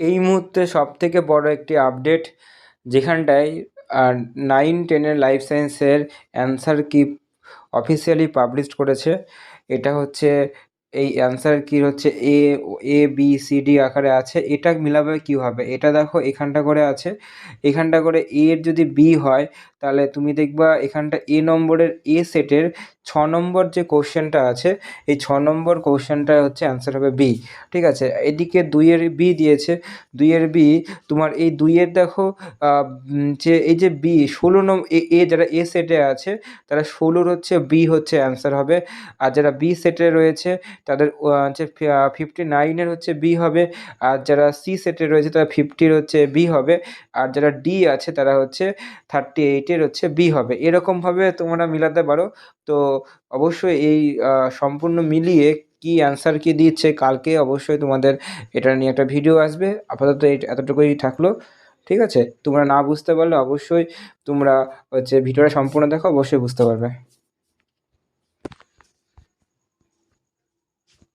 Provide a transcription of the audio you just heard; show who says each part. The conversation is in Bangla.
Speaker 1: এই মুহূর্তে সব থেকে বড় একটি আপডেট যেখানটায় আর নাইন টেনের লাইফ সায়েন্সের অ্যান্সার কি অফিসিয়ালি পাবলিশ করেছে, এটা হচ্ছে, এই অ্যান্সার কি হচ্ছে A A B C D আকারে আছে, এটা মিলাবে কীভাবে? এটা দেখো এখানটা করে আছে, এখানটা করে এ এর যদি বি হয় তাহলে তুমি দেখবা এখানটা এ নম্বরের এ সেটের ছ নম্বর যে কোশ্চেনটা আছে, এই ছ নম্বর কোশ্চেনটা হচ্ছে অ্যান্সার হবে বি ঠিক আছে? এদিকে দুইয়ের বি দিয়েছে, দুইয়ের বি তোমার এই দুইয়ের দেখো যে এই যে বি ষোলো নম্বর এ যারা এ সেটে আছে, তারা ষোলোর হচ্ছে বি হচ্ছে অ্যান্সার হবে। আর যারা বি সেটে রয়েছে, তাদের হচ্ছে ফিফটি নাইনের হচ্ছে বি হবে। আর যারা সি সেটে রয়েছে, তারা ফিফটির হচ্ছে বি হবে। আর যারা ডি আছে, তারা হচ্ছে থার্টি এইটের হচ্ছে বি হবে। এরকমভাবে তোমরা মিলাতে পারো। তো অবশ্যই এই সম্পূর্ণ মিলিয়ে কি অ্যান্সার কি দিচ্ছে কালকে অবশ্যই তোমাদের এটা নিয়ে একটা ভিডিও আসবে। আপাতত এতটুকুই থাকল। ঠিক আছে? তোমরা না বুঝতে পারলে অবশ্যই তোমরা হচ্ছে ভিডিওটা সম্পূর্ণ দেখো, অবশ্যই বুঝতে পারবে।